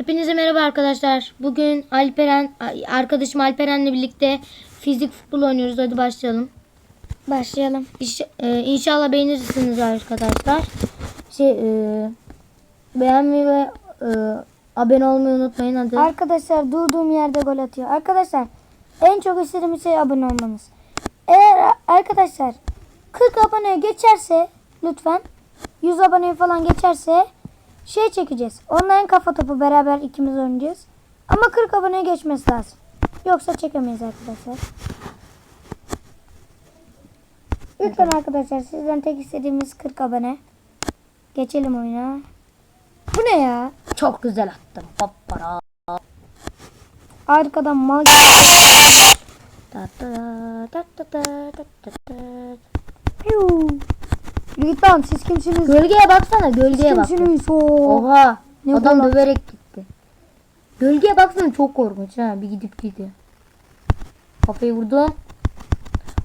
Hepinize merhaba arkadaşlar. Bugün Alperen arkadaşım Alperen'le birlikte fizik futbol oynuyoruz. Hadi başlayalım. Başlayalım. İş, e, inşallah beğenirsiniz arkadaşlar. Şey e, beğenmeyi ve e, abone olmayı unutmayın hadi. Arkadaşlar durduğum yerde gol atıyor. Arkadaşlar en çok istediğim şey abone olmanız. Eğer arkadaşlar 40 aboneye geçerse lütfen 100 aboneye falan geçerse şey çekeceğiz. Online kafa topu beraber ikimiz oynayacağız. Ama 40 aboneye geçmesi lazım. Yoksa çekemeyiz arkadaşlar. Lütfen arkadaşlar sizden tek istediğimiz 40 abone. Geçelim oyuna. Bu ne ya? Çok güzel attım. Hoppara. Arkadan mal ta ta. Git lan siz kimsiniz? Gölgeye baksana gölgeye bak. Kimsiniz? Oo. Oha. Ne adam bu lan? döverek gitti. Gölgeye baksana çok korkunç ha. Bir gidip gidiyor. Kafayı vurdum.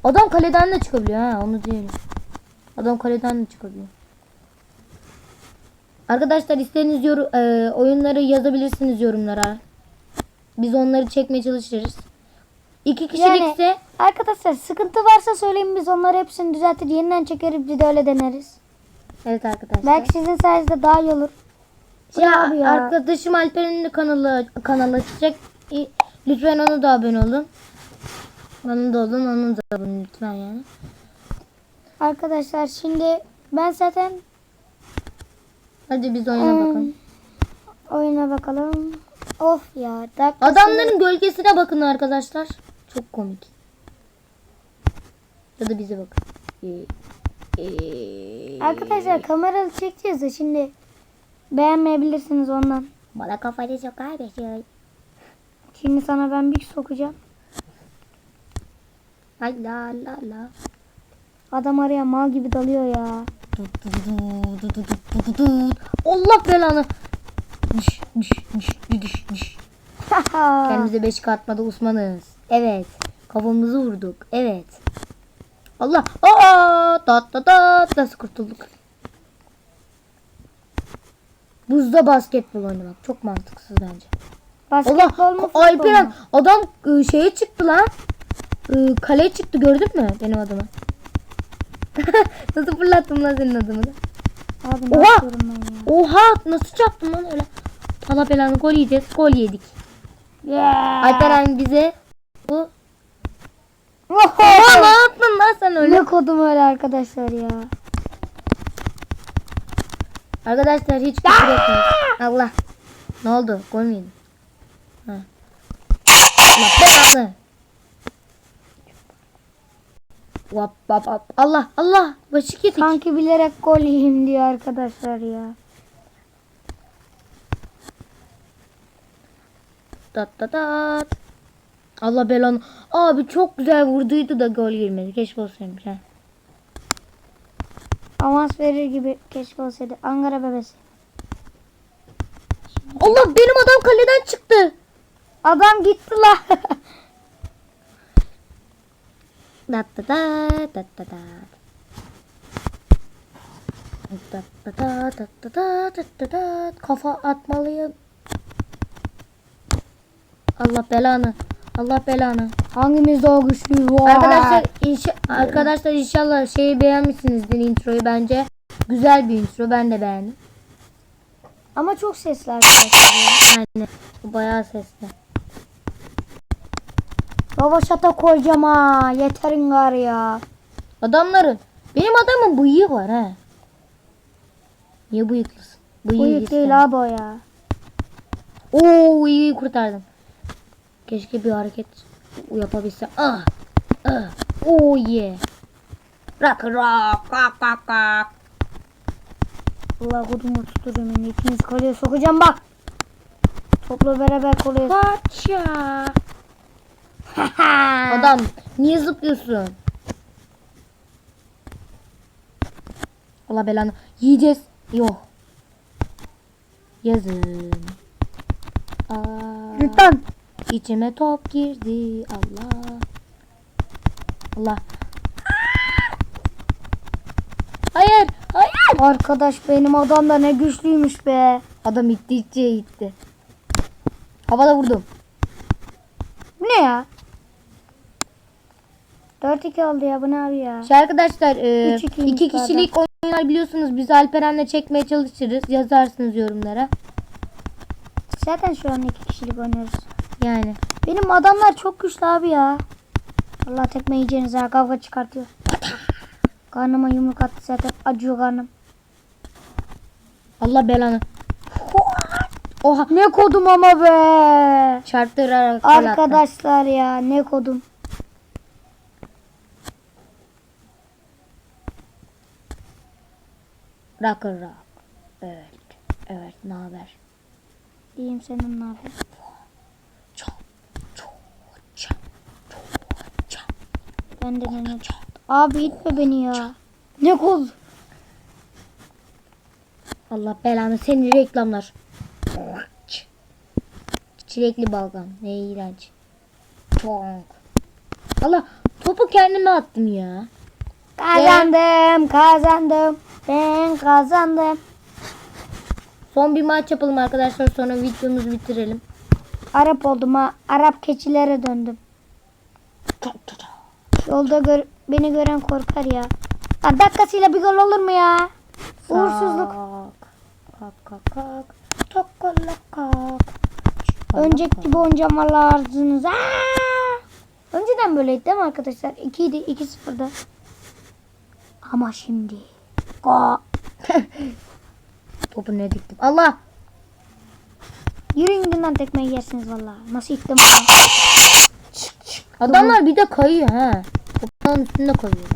Adam kaleden de çıkabiliyor ha onu diyelim. Adam kaleden de çıkabiliyor. Arkadaşlar istediğiniz yor- e, oyunları yazabilirsiniz yorumlara. Biz onları çekmeye çalışırız. İki kişilikse Yani arkadaşlar sıkıntı varsa söyleyin biz onları hepsini düzeltir yeniden çekeriz bir de öyle deneriz. evet arkadaşlar. Belki sizin sayenizde daha iyi olur. Ya, abi ya. arkadaşım Alper'in de kanalı kanalı açacak. İ- Lütfen ona da abone olun. Bana da olun, onun da abone lütfen yani. Arkadaşlar şimdi ben zaten Hadi biz oyuna Hmm. bakalım. oyuna bakalım. Of ya. dakikası- Adamların gölgesine bakın arkadaşlar. Çok komik. Ya da bize bakın. Ee, ee, Arkadaşlar kameralı çekeceğiz de şimdi beğenmeyebilirsiniz ondan. Bana kafayı sokar mısın? Şimdi sana ben bir sokacağım. Ay la la la. Adam araya mal gibi dalıyor ya. Allah belanı. Düş, düş, düş, düş, düş. Kendimize beş atmadı Osman'ız. Evet. Kafamızı vurduk. Evet. Allah. Aa! Tat tat tat. Nasıl kurtulduk? Buzda basketbol oynamak çok mantıksız bence. Basketbol Allah. mu? Alperen adam ıı, şeye çıktı lan. Iı, kaleye çıktı gördün mü benim adımı? Nasıl fırlattım lan senin adımı da? Abi Oha! Oha nasıl çarptın lan öyle? Allah belanı gol yiyeceğiz. Gol yedik. Yeah. Alperen bize bu! Oha lan sen öyle? Ne kodum öyle arkadaşlar ya. Arkadaşlar hiç küfür etmeyin. Allah. Ne oldu? Gol mü yedin? Ha. Allah. Vap vap vap. Allah Allah. Başı yedik. Sanki bilerek gol yiyeyim diyor arkadaşlar ya. Tat tat tat. Allah belanı. Abi çok güzel vurduydu da gol girmedi. Keşke olsaymış ha. Avans verir gibi keşke olsaydı. Ankara bebesi. Allah benim adam kaleden çıktı. Adam gitti la. Dat dat dat dat dat dat. Dat dat dat dat dat dat dat dat dat. Kafa atmalıyım. Allah belanı. Allah belanı. Hangimiz daha güçlü? Vay. Arkadaşlar inşa arkadaşlar inşallah şeyi beğenmişsinizdir introyu bence. Güzel bir intro ben de beğendim. Ama çok sesli arkadaşlar. ya. Yani bu bayağı sesli. Ravaşata koyacağım ha. Yeterin gar ya. Adamların benim adamın bıyığı var ha. Niye bıyıklısın? Bıyığı Bıyık değil abi o ya. Oo iyi kurtardım. Keşke bir hareket yapabilsem. Ah. Ah. Oh yeah. Rock rock rock rock rock. Allah kodumu tutturuyorum ben. İkiniz kaleye sokacağım bak. Topla beraber kaleye. Paça. Adam niye zıplıyorsun? Allah belanı. Yiyeceğiz. Yok. Yazın. Aa, Lütfen. İçime top girdi. Allah. Allah. Hayır. Hayır. Arkadaş benim adam da ne güçlüymüş be. Adam itti itti itti. Havada vurdum. Bu ne ya? 4-2 oldu ya bu ne abi ya? Şey arkadaşlar e, iki kişilik oyunlar biliyorsunuz. Biz Alperen'le çekmeye çalışırız. Yazarsınız yorumlara. Zaten şu an 2 kişilik oynuyoruz. Yani. Benim adamlar çok güçlü abi ya. Allah tekme yiyeceğiniz ha kavga çıkartıyor. Karnıma yumruk attı zaten acıyor karnım. Allah belanı. Oha. Ne kodum ama be. Çarptırarak attım. Arkadaşlar ya ne kodum. Rock rock. Evet. Evet. Ne haber? Diyeyim senin ne haber? Çok. Çok. Çok. Çok. Ben de ne Abi itme beni ya. Ne kol? Allah belanı seni reklamlar. Çilekli balgam. Ne iğrenç. Çok. Allah topu kendime attım ya. Kazandım kazandım. Ben kazandım. Son bir maç yapalım arkadaşlar sonra videomuzu bitirelim. Arap oldum ha. Arap keçilere döndüm. Yolda gör, beni gören korkar ya. Ha, dakikasıyla bir gol olur mu ya? Uğursuzluk. Kalk kalk kalk. Çok kolla kalk. Önceki gibi oynayacağım ağzınıza. Önceden böyleydi değil mi arkadaşlar? 2 idi 2-0'da. Ama şimdi. Go. Topu ne diktim. Allah. Yürüyün günden tekmeyi yersiniz valla. Nasıl ittim. Adamlar bir de kayıyor ha. Topun üstünde kayıyor.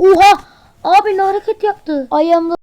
Oha. Abi ne hareket yaptı. Ayağımda